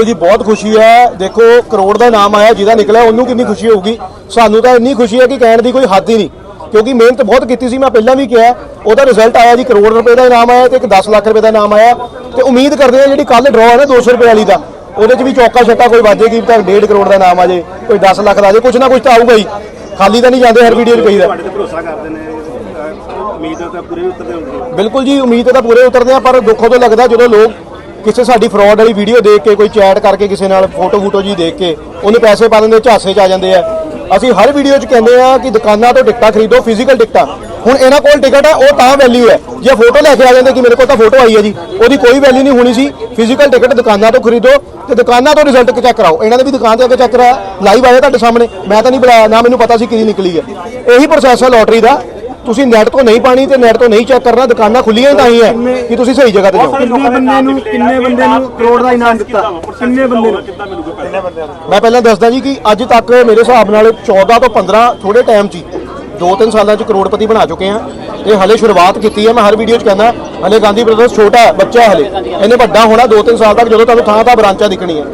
ਬਿਲਕੁਲ ਜੀ ਬਹੁਤ ਖੁਸ਼ੀ ਹੈ। ਦੇਖੋ ਕਰੋੜ ਦਾ ਨਾਮ ਆਇਆ ਜਿਹਦਾ ਨਿਕਲਿਆ ਉਹਨੂੰ ਕਿੰਨੀ ਖੁਸ਼ੀ ਹੋਊਗੀ? ਸਾਨੂੰ ਤਾਂ ਇੰਨੀ ਖੁਸ਼ੀ ਹੈ ਕਿ ਕਹਿਣ ਦੀ ਕੋਈ ਹੱਦ ਹੀ ਨਹੀਂ। ਕਿਉਂਕਿ ਮਿਹਨਤ ਬਹੁਤ ਕੀਤੀ ਸੀ ਮੈਂ ਪਹਿਲਾਂ ਵੀ ਕਿਹਾ। ਉਹਦਾ ਰਿਜ਼ਲਟ ਆਇਆ ਜੀ ਕਰੋੜ ਰੁਪਏ ਦਾ ਇਨਾਮ ਆਇਆ ਤੇ ਇੱਕ 10 ਲੱਖ ਰੁਪਏ ਦਾ ਇਨਾਮ ਆਇਆ। ਤੇ ਉਮੀਦ ਕਰਦੇ ਹਾਂ ਜਿਹੜੀ ਕੱਲ ਡਰਾਅ ਹੈ ਨਾ 200 ਰੁਪਏ ਵਾਲੀ ਦਾ ਉਹਦੇ 'ਚ ਵੀ ਚੌਕਾ ਛੱਕਾ ਕੋਈ ਵਾਜੇਗੀ ਤਾਂ 1.5 ਕਰੋੜ ਦਾ ਇਨਾਮ ਆ ਜੇ ਕੋਈ 10 ਲੱਖ ਦਾ ਆ ਜੇ ਕੁਝ ਨਾ ਕੁਝ ਤਾਂ ਆਊਗਾ ਹੀ। ਖਾਲੀ ਤਾਂ ਨਹੀਂ ਜਾਂਦੇ ਹਰ ਵੀਡੀਓ 'ਚ ਕਹੀਦਾ ਤੁਹਾਡੇ ਤੇ ਭਰੋਸਾ ਕਰਦੇ ਨੇ ਅਹ ਉਮੀਦਾਂ ਤਾਂ ਪੂਰੇ ਉਤਰਦੇ ਹੁੰਦੇ ਬਿਲਕੁਲ ਜੀ ਉਮੀਦ ਤਾਂ ਪੂਰੇ ਉਤਰਦੇ ਆ ਪਰ ਦੁੱਖ ਉਦੋਂ ਲੱਗਦਾ ਜਦੋਂ ਲੋਕ ਕਿਸੇ ਸਾਡੀ ਫਰਾਡ ਵਾਲੀ ਵੀਡੀਓ ਦੇਖ ਕੇ, ਕੋਈ ਚੈਟ ਕਰਕੇ ਕਿਸੇ ਨਾਲ ਫੋਟੋ ਫੋਟੋ ਜੀ ਦੇਖ ਕੇ, ਉਹਨੂੰ ਪੈਸੇ ਪਾ ਦਿੰਦੇ ਝਾਸੇ 'ਚ ਆ ਜਾਂਦੇ ਆ। ਅਸੀਂ ਹਰ ਵੀਡੀਓ 'ਚ ਕਹਿੰਦੇ ਆ ਕਿ ਦੁਕਾਨਾਂ ਤੋਂ ਟਿਕਟਾਂ ਖਰੀਦੋ ਫਿਜ਼ੀਕਲ ਟਿਕਟਾਂ। ਹੁਣ ਇਹਨਾਂ ਕੋਲ ਟਿਕਟ ਹੈ ਉਹ ਤਾਂ ਵੈਲਿਊ ਹੈ ਜੇ ਫੋਟੋ ਲੈ ਕੇ ਆ ਜਾਂਦੇ ਕਿ ਮੇਰੇ ਕੋਲ ਤਾਂ ਫੋਟੋ ਆਈ ਹੈ ਜੀ, ਉਹਦੀ ਕੋਈ ਵੈਲਿਊ ਨਹੀਂ ਹੋਣੀ ਸੀ। ਫਿਜ਼ੀਕਲ ਟਿਕਟ ਦੁਕਾਨਾਂ ਤੋਂ ਖਰੀਦੋ ਤੇ ਦੁਕਾਨਾਂ ਤੋਂ ਰਿਜ਼ਲਟ ਚੈੱਕ ਕਰਾਓ। ਇਹਨਾਂ ਦੇ ਵੀ ਦੁਕਾਨ ਤੇ ਆ ਕੇ ਚੈੱਕ ਕਰਾ ਲਾਈਵ ਆਇਆ ਤੁਹਾਡੇ ਸਾਹਮਣੇ। ਮੈਂ ਤਾਂ ਨਹੀਂ ਬੁਲਾਇਆ, ਨਾ ਮੈਨੂੰ ਪਤਾ ਸੀ ਕਿਹਦੀ ਨਿਕਲੀ ਹੈ ਇਹੀ ਪ੍ਰੋਸੈਸ ਹੈ ਲੋਟਰੀ ਦਾ। ਤੁਸੀਂ ਨੈਟ ਤੋਂ ਨਹੀਂ ਪਾਣੀ ਤੇ ਨੈਟ ਤੋਂ ਨਹੀਂ ਚੈੱਕ ਕਰਨਾ ਦੁਕਾਨਾਂ ਖੁੱਲੀਆਂ ਤਾਂ ਹੀ ਹੈ ਕਿ ਤੁਸੀਂ ਸਹੀ ਜਗ੍ਹਾ ਤੇ ਜਾਓ। ਕਿੰਨੇ ਬੰਦੇ ਨੂੰ ਕਿੰਨੇ ਬੰਦੇ ਨੂੰ ਕਰੋੜ ਦਾ ਇਨਾਮ ਦਿੱਤਾ? ਕਿੰਨੇ ਬੰਦੇ ਨੂੰ? ਮੈਂ ਪਹਿਲਾਂ ਦੱਸਦਾ ਜੀ ਕਿ ਅੱਜ ਤੱਕ ਮੇਰੇ ਹਿਸਾਬ ਨਾਲ 14 ਤੋਂ 15 ਥੋੜੇ ਟਾਈਮ 'ਚ ਹੀ ਦੋ ਤਿੰਨ ਸਾਲਾਂ 'ਚ ਕਰੋੜਪਤੀ ਬਣਾ ਚੁੱਕੇ ਆ ਇਹ ਹਲੇ ਸ਼ੁਰੂਆਤ ਕੀਤੀ ਹੈ। ਮੈਂ ਹਰ ਵੀਡੀਓ 'ਚ ਕਹਿੰਦਾ ਹਲੇ ਗਾਂਧੀ ਬ੍ਰਦਰਸ ਛੋਟਾ ਹੈ ਬੱਚਾ ਹਲੇ। ਇਹਨੇ ਵੱਡਾ ਹੋਣਾ ਦੋ ਤਿੰਨ ਸਾਲ ਤੱਕ ਜਦੋਂ ਤੁਹਾਨੂੰ ਥਾਂ ਥਾਂ ਬ੍ਰਾਂਚਾਂ ਦਿਖਣੀ ਹੈ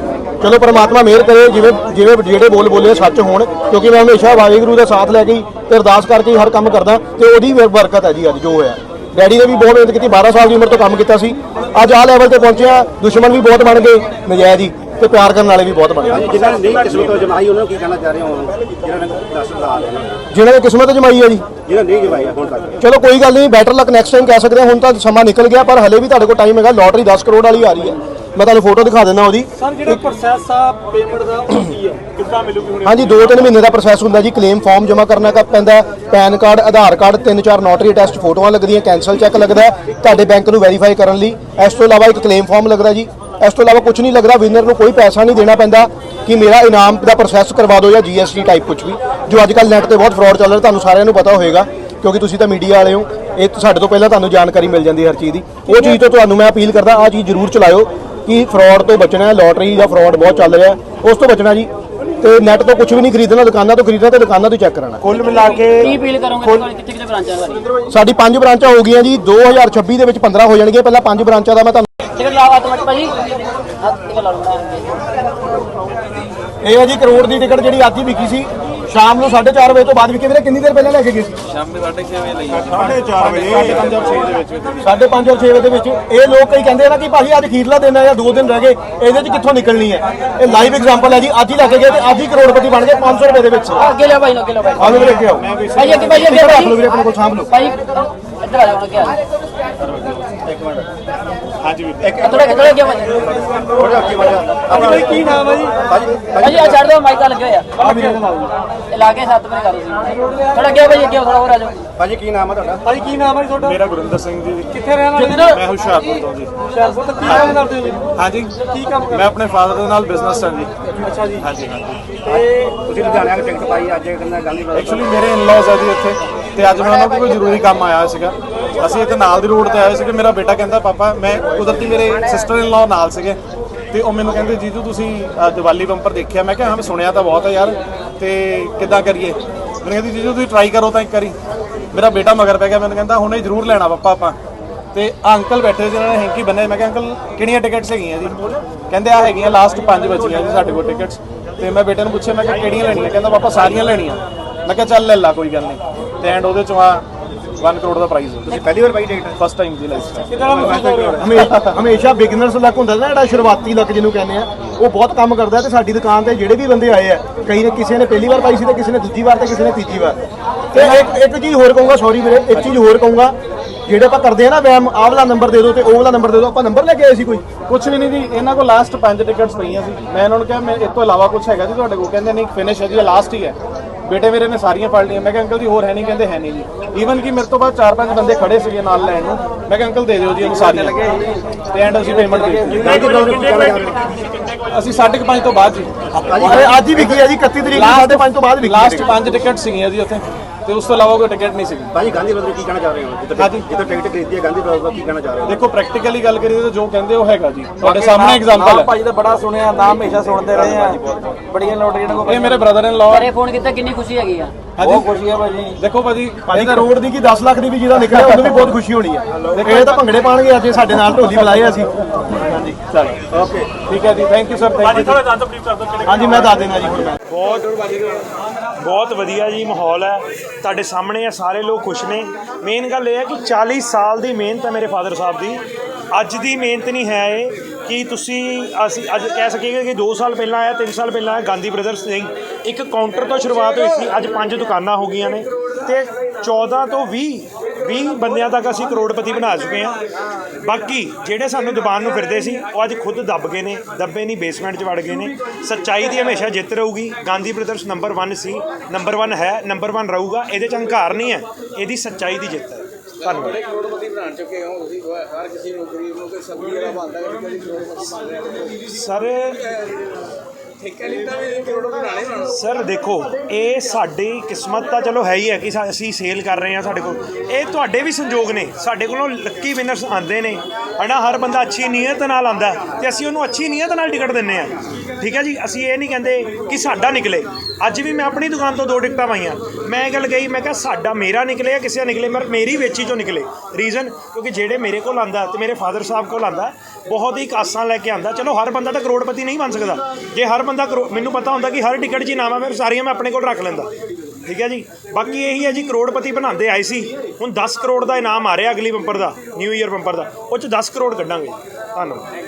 ਚਲੋ ਪ੍ਰਮਾਤਮਾ ਮਿਹਰ ਕਰੇ ਜਿਵੇਂ ਜਿਵੇਂ ਜਿਹੜੇ ਬੋਲ ਬੋਲੇ ਸੱਚ ਹੋਣ ਕਿਉਂਕਿ ਮੈਂ ਹਮੇਸ਼ਾ ਵਾਹਿਗੁਰੂ ਦਾ ਸਾਥ ਲੈ ਕੇ ਤੇ ਅਰਦਾਸ ਕਰਕੇ ਹੀ ਹਰ ਕੰਮ ਕਰਦਾ ਤੇ ਉਹਦੀ ਬਰਕਤ ਹੈ ਜੀ ਅੱਜ ਜੋ ਹੋਇਆ। ਡੈਡੀ ਨੇ ਵੀ ਬਹੁਤ ਮਿਹਨਤ ਕੀਤੀ 12 ਸਾਲ ਦੀ ਉਮਰ ਤੋਂ ਕੰਮ ਕੀਤਾ ਸੀ। ਅੱਜ ਆਹ ਲੈਵਲ ਤੇ ਪਹੁੰਚਿਆ ਦੁਸ਼ਮਣ ਵੀ ਬਹੁਤ ਬਣ ਗਏ ਨਜਾਇਜ਼ ਹੀ ਤੇ ਪਿਆਰ ਕਰਨ ਵਾਲੇ ਵੀ ਬਹੁਤ ਬਣ ਗਏ। ਜਿਨ੍ਹਾਂ ਨੇ ਨਹੀਂ ਕਿਸਮਤ ਜਮਾਈ ਉਹਨਾਂ ਨੂੰ ਕੀ ਕਹਿਣਾ ਚਾਹ ਰਹੇ ਹੋ? ਜਿਨ੍ਹਾਂ ਨੇ 10 ਲਾ ਲਏ ਜਿਨ੍ਹਾਂ ਨੇ ਕਿਸਮਤ ਜਮਾਈ ਹੈ ਜੀ। ਜਿਹਨਾਂ ਨੇ ਨਹੀਂ ਜਮਾਈ ਹੁਣ ਤੱਕ। ਚਲੋ ਕੋਈ ਗੱਲ ਨਹੀਂ ਬੈਟਰ ਲੱਕ ਨੈਕਸਟ ਟਾਈਮ ਕਹਿ ਸਕਦੇ ਹਾਂ ਹੁਣ ਤਾਂ ਸਮਾਂ ਨਿਕਲ ਗਿਆ ਪਰ ਹਲੇ ਵੀ ਤੁਹਾਡੇ ਕੋਲ ਟਾਈਮ ਹੈਗਾ ਲੋਟਰੀ 10 ਕਰੋੜ ਵਾਲੀ ਆ ਰਹੀ ਹੈ। ਮੈਂ ਤੁਹਾਨੂੰ ਫੋਟੋ ਦਿਖਾ ਦਿੰਦਾ ਉਹਦੀ। ਸਰ ਜਿਹੜਾ ਪ੍ਰੋਸੈਸ ਆ ਪੇਮੈਂਟ ਦਾ ਉਹ ਕੀ ਹੈ ਕਿੱਦਾਂ ਮਿਲੂਗੀ ਹੁਣ ਹਾਂਜੀ 2-3 ਮਹੀਨੇ ਦਾ ਪ੍ਰੋਸੈਸ ਹੁੰਦਾ ਜੀ ਕਲੇਮ ਫਾਰਮ ਜਮ੍ਹਾਂ ਕਰਨਾ ਕ- ਪੈਂਦਾ PAN card Aadhaar card 3-4 notary test ਫੋਟੋਆਂ ਲੱਗਦੀਆਂ ਕੈਂਸਲ ਚੈੱਕ ਲੱਗਦਾ ਤੁਹਾਡੇ ਬੈਂਕ ਨੂੰ ਵੈਰੀਫਾਈ ਕਰਨ ਲਈ। ਇਸ ਤੋਂ ਇਲਾਵਾ ਇੱਕ ਕਲੇਮ ਫਾਰਮ ਲੱਗਦਾ ਜੀ। ਇਸ ਤੋਂ ਇਲਾਵਾ ਕੁਝ ਨਹੀਂ ਲੱਗਦਾ ਵਿਨਰ ਨੂੰ ਕੋਈ ਪੈਸਾ ਨਹੀਂ ਦੇਣਾ ਪੈਂਦਾ ਕਿ ਮੇਰਾ ਇਨਾਮ ਦਾ ਪ੍ਰੋਸੈਸ ਕਰਵਾ ਦਿਓ ਜਾਂ ਜੀਐਸਟੀ ਟਾਈਪ ਕੁਝ ਵੀ। ਜੋ ਅੱਜ ਕੱਲ੍ਹ ਨੈਟ ਤੇ ਬਹੁਤ ਫਰਾਡ ਚੱਲ ਰਿਹਾ ਤੁਹਾਨੂੰ ਸਾਰਿਆਂ ਨੂੰ ਪਤਾ ਹੋਏਗਾ ਕਿਉਂਕਿ ਤੁਸੀਂ ਤਾਂ ਮੀਡੀਆ ਵਾਲੇ ਹੋ। ਇਹ ਸਾਡੇ ਤੋਂ ਪਹਿਲਾਂ ਤੁਹਾਨੂੰ ਜਾਣਕਾਰੀ ਮਿਲ ਜਾਂਦੀ ਹਰ ਚੀਜ਼ ਦੀ। ਉਹ ਚੀਜ਼ ਤੋਂ ਤੁਹਾਨੂੰ ਮੈਂ ਅਪੀਲ ਕਰਦਾ ਆ ਚੀਜ਼ ਜ਼ਰੂਰ ਚਲਾਇਓ। ਕਿ ਫਰਾਡ ਤੋਂ ਬਚਣਾ ਹੈ ਲੋਟਰੀ ਦਾ ਫਰਾਡ ਬਹੁਤ ਚੱਲ ਰਿਹਾ ਉਸ ਤੋਂ ਬਚਣਾ ਜੀ। ਤੇ ਨੈਟ ਤੋਂ ਕੁਝ ਵੀ ਨਹੀਂ ਖਰੀਦਣਾ ਦੁਕਾਨਾਂ ਤੋਂ ਖਰੀਦਣਾ ਤੇ ਦੁਕਾਨਾਂ ਤੋਂ ਚੈੱਕ ਕਰਾਉਣਾ। ਕੁੱਲ ਮਿਲਾ ਕੇ ਕੀ ਅਪੀਲ ਕਰੋਗੇ ਤੁਹਾਡੀ ਕਿੱਥੇ ਕਿੱਥੇ ਬ੍ਰਾਂਚਾਂ ਵਾਲੀ ਸਾਡੀ ਪੰਜ ਬ੍ਰਾਂਚਾਂ ਹੋ ਗਈਆਂ ਜੀ 2026 ਦੇ ਵਿੱਚ 15 ਹੋ ਜਾਣਗੀਆਂ ਪਹਿਲਾਂ ਪੰਜ ਬ੍ਰਾਂਚਾਂ ਦਾ ਮੈਂ ਤੁਹਾਨੂੰ ਲਾਓ ਹੱਥ ਮਤ ਭਾਜੀ? ਇਹ ਹੈ ਜੀ ਕਰੋੜ ਦੀ ਟਿਕਟ ਜਿਹੜੀ ਅੱਜ ਹੀ ਵਿਕੀ ਸੀ। ਸ਼ਾਮ ਨੂੰ 4:30 ਵਜੇ ਤੋਂ ਬਾਅਦ ਵਿਕੀ ਵੀਰੇ ਕਿੰਨੀ ਦੇਰ ਪਹਿਲਾਂ ਲੈ ਕੇ ਗਏ ਸੀ? ਸ਼ਾਮੀ 6:30 ਵਜੇ ਲਈ 4:30 ਵਜੇ। 5:30 ਔਰ 6 ਦੇ ਵਿੱਚ। 5:30 ਔਰ 6 ਵਜੇ ਦੇ ਵਿੱਚ। ਇਹ ਲੋਕ ਕਈ ਕਹਿੰਦੇ ਆ ਨਾ ਕਿ ਭਾਜੀ ਅੱਜ ਅਖੀਰਲਾ ਦਿਨ ਹੈ ਜਾਂ ਦੋ ਦਿਨ ਰਹਿ ਗਏ ਇਹਦੇ 'ਚ ਕਿੱਥੋਂ ਨਿਕਲਣੀ ਹੈ? ਇਹ ਲਾਈਵ ਐਗਜ਼ਾਮਪਲ ਹੈ ਜੀ ਅੱਜ ਹੀ ਲੈ ਕੇ ਗਏ ਤੇ ਅੱਜ ਹੀ ਕਰੋੜਪਤੀ ਬਣ ਗਏ 500 ਰੁਪਏ ਦੇ ਵਿੱਚ। ਅੱਗੇ ਲਿਆ ਭਾਈ ਨੂੰ ਅੱਗੇ ਲਿਆ ਭਾਈ। ਆਲੂ ਵੀਰੇ ਅੱਗੇ ਆਓ। ਭਾਈ ਅੱਗੇ ਭਾਈ ਅੱਗੇ ਰੱਖ ਲਓ ਵੀਰੇ ਆਪਣੇ ਕੋਲ ਸਾਂਭ ਲਓ। ਭਾਈ ਇੱਧਰ ਆ ਜਾਓ ਅੱਗੇ ਆ ਹਾਂਜੀ ਇੱਕ ਥੋੜਾ ਥੋੜਾ ਅੱਗੇ ਭਾਈ ਥੋੜਾ ਅੱਗੇ ਵਜਾ ਭਾਈ ਕੀ ਨਾਮ ਹੈ ਜੀ? ਭਾਜੀ ਭਾਜੀ ਆ ਛੱਡ ਦਿਓ ਮਾਈਕ ਤਾਂ ਲੱਗੇ ਹੋਇਆ ਇਹ ਲਾ ਕੇ ਸੱਤ ਵਜੇ ਕਰੋ ਸੀ ਥੋੜਾ ਅੱਗੇ ਭਾਈ ਅੱਗੇ ਥੋੜਾ ਹੋਰ ਆ ਜਾਓ। ਭਾਜੀ ਕੀ ਨਾਮ ਹੈ ਤੁਹਾਡਾ? ਭਾਈ ਕੀ ਨਾਮ ਹੈ ਜੀ ਤੁਹਾਡਾ? ਮੇਰਾ ਗੁਰਿੰਦਰ ਸਿੰਘ ਜੀ। ਕਿੱਥੇ ਰਹਿਣ ਵਾਲੇ ਜੀ? ਮੈਂ ਹੁਸ਼ਿਆਰਪੁਰ ਤੋਂ ਜੀ। ਹੁਸ਼ਿਆਰਪੁਰ ਤੋਂ ਕੀ ਕੰਮ ਕਰਦੇ ਹੋ ਜੀ? ਹਾਂਜੀ। ਕੀ ਕੰਮ ਕਰਦੇ ਮੈਂ ਆਪਣੇ ਫਾਦਰ ਦੇ ਨਾਲ ਬਿਜ਼ਨਸ ਹੈ ਜੀ। ਅੱਛਾ ਜੀ। ਹਾਂਜੀ ਹਾਂਜੀ। ਤੇ ਤੁਸੀਂ ਲੁਧਿਆਣੇ ਆ ਕੇ ਟਿਕਟ ਪਾਈ ਅੱਜ ਕਹਿੰਦਾ ਗਾਂਧੀ ਬਾਜ਼ਾਰ ਐਕਚੁਅਲੀ ਮੇਰੇ ਇਨ-ਲॉज ਆ ਜੀ ਇੱਥੇ। ਤੇ ਅੱਜ ਮੈਂ ਉਹਨਾਂ ਕੋਲ ਕੋਈ ਜ਼ਰੂਰੀ ਕੰਮ ਆਇਆ ਸੀਗਾ। ਅਸੀਂ ਇੱਥੇ ਨਾਲ ਦੀ ਰੋਡ ਤੇ ਆਏ ਸੀਗੇ। ਮੇਰਾ ਬੇਟਾ ਕਹਿੰਦਾ ਪਾਪਾ ਮੈਂ ਕੁਦਰਤੀ ਮੇਰੇ ਸਿਸਟਰ ਇਨ-ਲॉ ਨਾਲ ਸੀਗੇ। ਤੇ ਉਹ ਮੈਨੂੰ ਕਹਿੰਦੇ ਜੀਜੂ ਤੁਸੀਂ ਅ, ਦੀਵਾਲੀ ਬੰਪਰ ਦੇਖਿਆ? ਮੈਂ ਕਿਹਾ ਹਾਂ ਮੈਂ ਸੁਣਿਆ ਤਾਂ ਬਹੁਤ ਹੈ ਯਾਰ। ਤੇ ਕਿੱਦਾਂ ਕਰੀਏ? ਮੈਨੂੰ ਕਹਿੰਦੀ ਜੀਜੂ ਤੁਸੀਂ ਟਰਾਈ ਕਰੋ ਤਾਂ ਇੱਕ ਵਾਰੀ। ਮੇਰਾ ਬੇਟਾ ਮਗਰ ਪੈ ਗਿਆ। ਮੈਨੂੰ ਕਹਿੰਦਾ ਹੁਣੇ ਜ਼ਰੂਰ ਲੈਣਾ ਪਾਪਾ ਆਪਾਂ। ਤੇ ਆਹ ਅੰਕਲ ਬੈਠੇ ਸੀ ਉਹਨਾਂ ਨੇ ਹੈਂਕੀ ਬੰਨੇ। ਮੈਂ ਕਿਹਾ ਅੰਕਲ ਕਿਹੜੀਆਂ ਟਿਕਟਸ ਹੈਗੀਆਂ ਜੀ? ਕਹਿੰਦੇ ਆ ਹੈਗੀਆਂ ਲਾਸਟ 5 ਬਚੀਆਂ ਜੀ ਸਾਡੇ ਕੋਲ ਟਿਕਟਸ ਤੇ ਮੈਂ ਬੇਟੇ ਨੂੰ ਪੁੱਛਿਆ ਮੈਂ ਕਿਹਾ ਕਿਹੜੀਆਂ ਲੈਣੀਆਂ? ਕਹਿੰਦਾ ਪਾਪਾ ਸਾਰੀਆਂ ਲੈਣੀਆਂ। ਮੈਂ ਕਿਹਾ ਚੱਲ ਲੈ ਲਾ ਕੋਈ ਗੱਲ ਨਹੀਂ। ਤੇ ਐਂਡ ਉਹਦੇ ਚੋਂ ਆ 1 ਕਰੋੜ ਦਾ ਪ੍ਰਾਈਜ਼ ਤੁਸੀਂ ਪਹਿਲੀ ਵਾਰ ਪਾਈ ਟਿਕਟ ਫਸਟ ਟਾਈਮ ਦੀ ਲਾਈਫ ਸਟਾਈਲ ਕਿਹੜਾ ਹਮੇਸ਼ਾ ਹਮੇਸ਼ਾ ਬਿਗਨਰਸ ਲੱਕ ਹੁੰਦਾ ਨਾ ਜਿਹੜਾ ਸ਼ੁਰੂਆਤੀ ਲੱਕ ਜਿਹਨੂੰ ਕਹਿੰਦੇ ਆ ਉਹ ਬਹੁਤ ਕੰਮ ਕਰਦਾ ਤੇ ਸਾਡੀ ਦੁਕਾਨ ਤੇ ਜਿਹੜੇ ਵੀ ਬੰਦੇ ਆਏ ਆ ਕਈ ਨੇ ਕਿਸੇ ਨੇ ਪਹਿਲੀ ਵਾਰ ਪਾਈ ਸੀ ਤੇ ਕਿਸੇ ਨੇ ਦੂਜੀ ਵਾਰ ਤੇ ਕਿਸੇ ਨੇ ਤੀਜੀ ਵਾਰ। ਤੇ ਇੱਕ ਇੱਕ ਚੀਜ਼ ਹੋਰ ਕਹੂੰਗਾ ਸੌਰੀ ਵੀਰੇ ਇੱਕ ਚੀਜ਼ ਹੋਰ ਕਹੂੰਗਾ ਜਿਹੜੇ ਆਪਾਂ ਕਰਦੇ ਆ ਨਾ ਵੈਮ ਆਹ ਵਾਲਾ ਨੰਬਰ ਦੇ ਦਿਓ ਤੇ ਉਹ ਵਾਲਾ ਨੰਬਰ ਦੇ ਦਿਓ ਆਪਾਂ ਨੰਬਰ ਲੈ ਕੇ ਆਏ ਸੀ ਕੋਈ? ਕੁਝ ਵੀ ਨਹੀਂ ਜੀ ਇਹਨਾਂ ਕੋਲ ਲਾਸਟ 5 ਟਿਕਟਸ ਪਈਆਂ ਸੀ। ਮੈਂ ਇਹਨਾਂ ਨੂੰ ਕਿਹਾ ਮੈਂ ਇਸ ਤੋਂ ਇਲਾਵਾ ਕੁਝ ਹੈਗਾ ਜੀ ਤੁਹਾਡੇ ਕੋਲ? ਕਹਿੰਦੇ ਨਹੀਂ ਫਿਨਿਸ਼ ਹੈ ਜੀ ਲਾਸਟ ਹੀ ਹੈ। ਬੇਟੇ ਮੇਰੇ ਨੇ ਸਾਰੀਆਂ ਫੜ ਲਈਆਂ। ਮੈਂ ਕਿਹਾ ਅੰਕਲ ਜੀ ਹੋਰ ਹੈ ਨਹੀਂ? ਕਹਿੰਦੇ ਹੈ ਨਹੀਂ ਜੀ। ਈਵਨ ਕਿ ਮੇਰੇ ਤੋਂ ਬਾਅਦ 4-5 ਬੰਦੇ ਖੜੇ ਸੀਗੇ ਨਾਲ ਲੈਣ ਨੂੰ। ਮੈਂ ਕਿਹਾ ਅੰਕਲ ਦੇ ਦਿਓ ਜੀ ਇਹਨੂੰ ਸਾਰੀਆਂ। ਤੇ ਐਂਡ ਅਸੀਂ ਪੇਮੈਂਟ ਦੇ ਦਿੱਤੀ। ਹੋ ਅਸੀਂ 5:30 ਤੋਂ ਬਾਅਦ ਜੀ। ਅੱਜ ਹੀ ਵਿਕੀ ਆ ਜੀ? 31 ਤਰੀਕ ਨੂੰ 5:30 ਤੋਂ ਬਾਅਦ ਵਿਕੀ ਲਾਸਟ 5 ਟਿਕਟ ਸੀਗੀਆਂ ਜੀ ਉੱਥੇ। ਤੇ ਉਸ ਤੋਂ ਇਲਾਵਾ ਕੋਈ ਟਿਕਟ ਨਹੀਂ ਸੀਗੀ। ਭਾਜੀ ਗਾਂਧੀ ਬਾਜ਼ਾਰ ਕੀ ਕਹਿਣਾ ਚਾਹ ਰਹੇ ਹੋ? ਜਿੱਥੇ ਹਾਂਜੀ। ਜਿੱਥੇ ਟਿਕਟ ਖਰੀਦੀ ਹੈ ਗਾਂਧੀ ਬਾਜ਼ਾਰ ਦਾ ਕੀ ਕਹਿਣਾ ਚਾਹ ਰਹੇ ਹੋ? ਦੇਖੋ ਪ੍ਰੈਕਟੀਕਲੀ ਗੱਲ ਕਰੀਏ ਤਾਂ ਜੋ ਕਹਿੰਦੇ ਉਹ ਹੈਗਾ ਜੀ। ਤੁਹਾਡੇ ਸਾਹਮਣੇ ਐਗਜ਼ਾਮਪਲ ਹੈ। ਭਾਈ ਦਾ ਬੜਾ ਸੁਣਿਆ ਨਾਮ ਹਮੇਸ਼ਾ ਸੁਣਦੇ ਰਹੇ ਆ। ਬੜੀਆਂ ਲੋਟਰੀਆਂ ਕੋ ਇਹ ਮੇਰੇ ਬ੍ਰਦਰ ਇਨ ਲਾਅ ਘਰੇ ਫੋਨ ਕੀਤਾ ਕਿੰਨੀ ਖੁਸ਼ੀ ਹੈਗੀ ਆ? ਬਹੁਤ ਖੁਸ਼ੀ ਹੈ ਭਾਜੀ। ਦੇਖੋ ਭਾਜੀ ਭਾਜੀ ਕਰੋੜ ਦੀ ਕੀ 10 ਲੱਖ ਦੀ ਵੀ ਜਿਹਦਾ ਨਿਕਲਿਆ ਉਹਨੂੰ ਵੀ ਬਹੁਤ ਖੁਸ਼ੀ ਹੋਣੀ ਹੈ ਇਹ ਤਾਂ ਭੰਗੜੇ ਪਾਣਗੇ ਅੱਜ ਸਾਡੇ ਨਾਲ ਢੋਲੀ ਬੁਲਾਏ ਅਸੀਂ। ਹਾਂਜੀ ਚਲੋ। ਓਕੇ ਠੀਕ ਹੈ ਜੀ। Thank you sir thank you ਥੋੜਾ ਦੱਸ ਬਰੀਫ ਕਰ ਦਿਓ ਹਾਂਜੀ ਮੈਂ ਦੱਸ ਦੇਣਾ ਜੀ ਹੁਣ ਮੈਂ ਬਹੁਤ ਬਹੁਤ ਵਧੀਆ ਜੀ ਮਾਹੌਲ ਹੈ। ਤੁਹਾਡੇ ਸਾਹਮਣੇ ਆ, ਸਾਰੇ ਲੋਕ ਖੁਸ਼ ਨੇ। ਮੇਨ ਗੱਲ ਇਹ ਹੈ ਕਿ 40 ਸਾਲ ਦੀ ਮਿਹਨਤ ਹੈ ਮੇਰੇ ਫਾਦਰ ਸਾਹਿਬ ਦੀ। ਅੱਜ ਦੀ ਮਿਹਨਤ ਨਹੀਂ ਹੈ ਇਹ ਕਿ ਤੁਸੀਂ, ਅਸੀਂ ਅੱਜ ਕਹਿ ਸਕੀਏ ਕਿ 2 ਸਾਲ ਪਹਿਲਾਂ ਆਇਆ 3 ਸਾਲ ਪਹਿਲਾਂ ਗਾਂਧੀ ਬ੍ਰਦਰਸ ਸਿੰਘ ਇੱਕ ਕਾਊਂਟਰ ਤੋਂ ਸ਼ੁਰੂਆਤ ਹੋਈ ਸੀ। ਅੱਜ ਪੰਜ ਦੁਕਾਨਾਂ ਹੋ ਗਈਆਂ ਨੇ ਤੇ 14 ਤੋਂ 20 20 ਬੰਦਿਆਂ ਤੱਕ ਅਸੀਂ ਕਰੋੜਪਤੀ ਬਣਾ ਚੁੱਕੇ ਹਾਂ। ਬਾਕੀ ਜਿਹੜੇ ਸਾਨੂੰ ਦੁਕਾਨ ਨੂੰ ਫਿਰਦੇ ਸੀ ਉਹ ਅੱਜ ਖੁਦ ਦੱਬ ਗਏ ਨੇ ਦੱਬੇ ਨਹੀਂ ਬੇਸਮੈਂਟ 'ਚ ਵੜ ਗਏ ਨੇ। ਸੱਚਾਈ ਦੀ ਹਮੇਸ਼ਾ ਜਿੱਤ ਰਹੂਗੀ। ਗਾਂਧੀ ਬ੍ਰਦਰਸ ਨੰਬਰ 1 ਸੀ। ਨੰਬਰ 1 ਹੈ ਨੰਬਰ 1 ਰਹੂਗਾ। ਇਹਦੇ 'ਚ ਹੰਕਾਰ ਨਹੀਂ ਹੈ। ਇਹਦੀ ਸੱਚਾਈ ਦੀ ਜਿੱਤ ਹੈ। ਧੰਨਵਾਦ। ਕਰੋੜਪਤੀ ਬਣਾਉਣ ਚੁੱਕੇ ਹੋ ਤੁਸੀਂ ਹਰ ਕਿਸੇ ਨੂੰ ਗਰੀਬ ਨੂੰ ਕੋਈ ਸਬਜ਼ੀ ਜਿਹੜਾ ਬਣਦਾ ਹੈ ਕਦੀ ਕਰੋੜਪਤੀ ਬਣ ਰਿਹਾ। ਸਰ ਠੇਕਾ ਲਿੱਤਾ ਵੀ ਕਰੋੜਪਤੀ ਬਣਾਣੇ ਬਣਾਉਣਾ ਸਰ, ਦੇਖੋ, ਇਹ ਸਾਡੀ ਕਿਸਮਤ ਤਾਂ ਚਲੋ ਹੈ ਹੀ ਹੈ ਕਿ ਸਾ- ਅਸੀਂ ਸੇਲ ਕਰ ਰਹੇ ਹਾਂ ਸਾਡੇ ਕੋਲ। ਇਹ ਤੁਹਾਡੇ ਵੀ ਸੰਯੋਗ ਨੇ। ਸਾਡੇ ਕੋਲੋਂ ਲੱਕੀ ਵਿਨਰਸ ਆਉਂਦੇ ਨੇ। ਹਨਾ, ਹਰ ਬੰਦਾ ਅੱਛੀ ਨੀਅਤ ਨਾਲ ਆਂਦਾ ਤੇ ਅਸੀਂ ਉਹਨੂੰ ਅੱਛੀ ਨੀਅਤ ਨਾਲ ਟਿਕਟ ਦਿੰਨੇ ਆ ਠੀਕ ਹੈ ਜੀ? ਅਸੀਂ ਇਹ ਨਹੀਂ ਕਹਿੰਦੇ ਕਿ ਸਾਡਾ ਨਿਕਲੇ। ਅੱਜ ਵੀ ਮੈਂ ਆਪਣੀ ਦੁਕਾਨ ਤੋਂ ਦੋ ਟਿਕਟਾਂ ਪਾਈਆਂ। ਮੈਂ ਇਹ ਗੱਲ ਕਹੀ, ਮੈਂ ਕਿਹਾ ਸਾਡਾ ਮੇਰਾ ਨਿਕਲੇ ਜਾਂ ਕਿਸੇ ਦਾ ਨਿਕਲੇ, ਪਰ ਮੇਰੀ ਵੇਚੀ ਚੋਂ ਨਿਕਲੇ। ਰੀਜ਼ਨ ਕਿਉਂਕਿ ਜਿਹੜੇ ਮੇਰੇ ਕੋਲ ਆਂਦਾ ਤੇ ਮੇਰੇ ਫਾਦਰ ਸਾਹਿਬ ਕੋਲ ਆਂਦਾ ਬਹੁਤ ਹੀ ਕਾਸਾਂ ਲੈ ਕੇ ਆਂਦਾ ਚਲੋ, ਹਰ ਬੰਦਾ ਤਾਂ ਕਰੋੜਪਤੀ ਨਹੀਂ ਬਣ ਸਕਦਾ। ਜੇ ਹਰ ਬੰਦਾ ਕਰੋ- ਮੈਨੂੰ ਪਤਾ ਹੁੰਦਾ ਕਿ ਹਰ ਟਿਕਟ 'ਚ ਹੀ ਨਾਮ ਹੈ ਫਿਰ ਸਾਰੀਆਂ ਮੈਂ ਆਪਣੇ ਕੋਲ ਰੱਖ ਲੈਂਦਾ। ਠੀਕ ਹੈ ਜੀ? ਬਾਕੀ ਇਹੀ ਹੈ ਜੀ, ਕਰੋੜਪਤੀ ਬਣਾਉਂਦੇ ਆਏ ਸੀ। ਹੁਣ 10 ਕਰੋੜ ਦਾ ਇਨਾਮ ਆ ਰਿਹਾ ਅਗਲੀ ਬੰਪਰ ਦਾ ਨਿਊ ਈਅਰ ਬੰਪਰ ਦਾ। ਉਹ 'ਚ 10 ਕਰੋੜ ਕੱਢਾਂਗੇ। ਧੰਨਵਾਦ।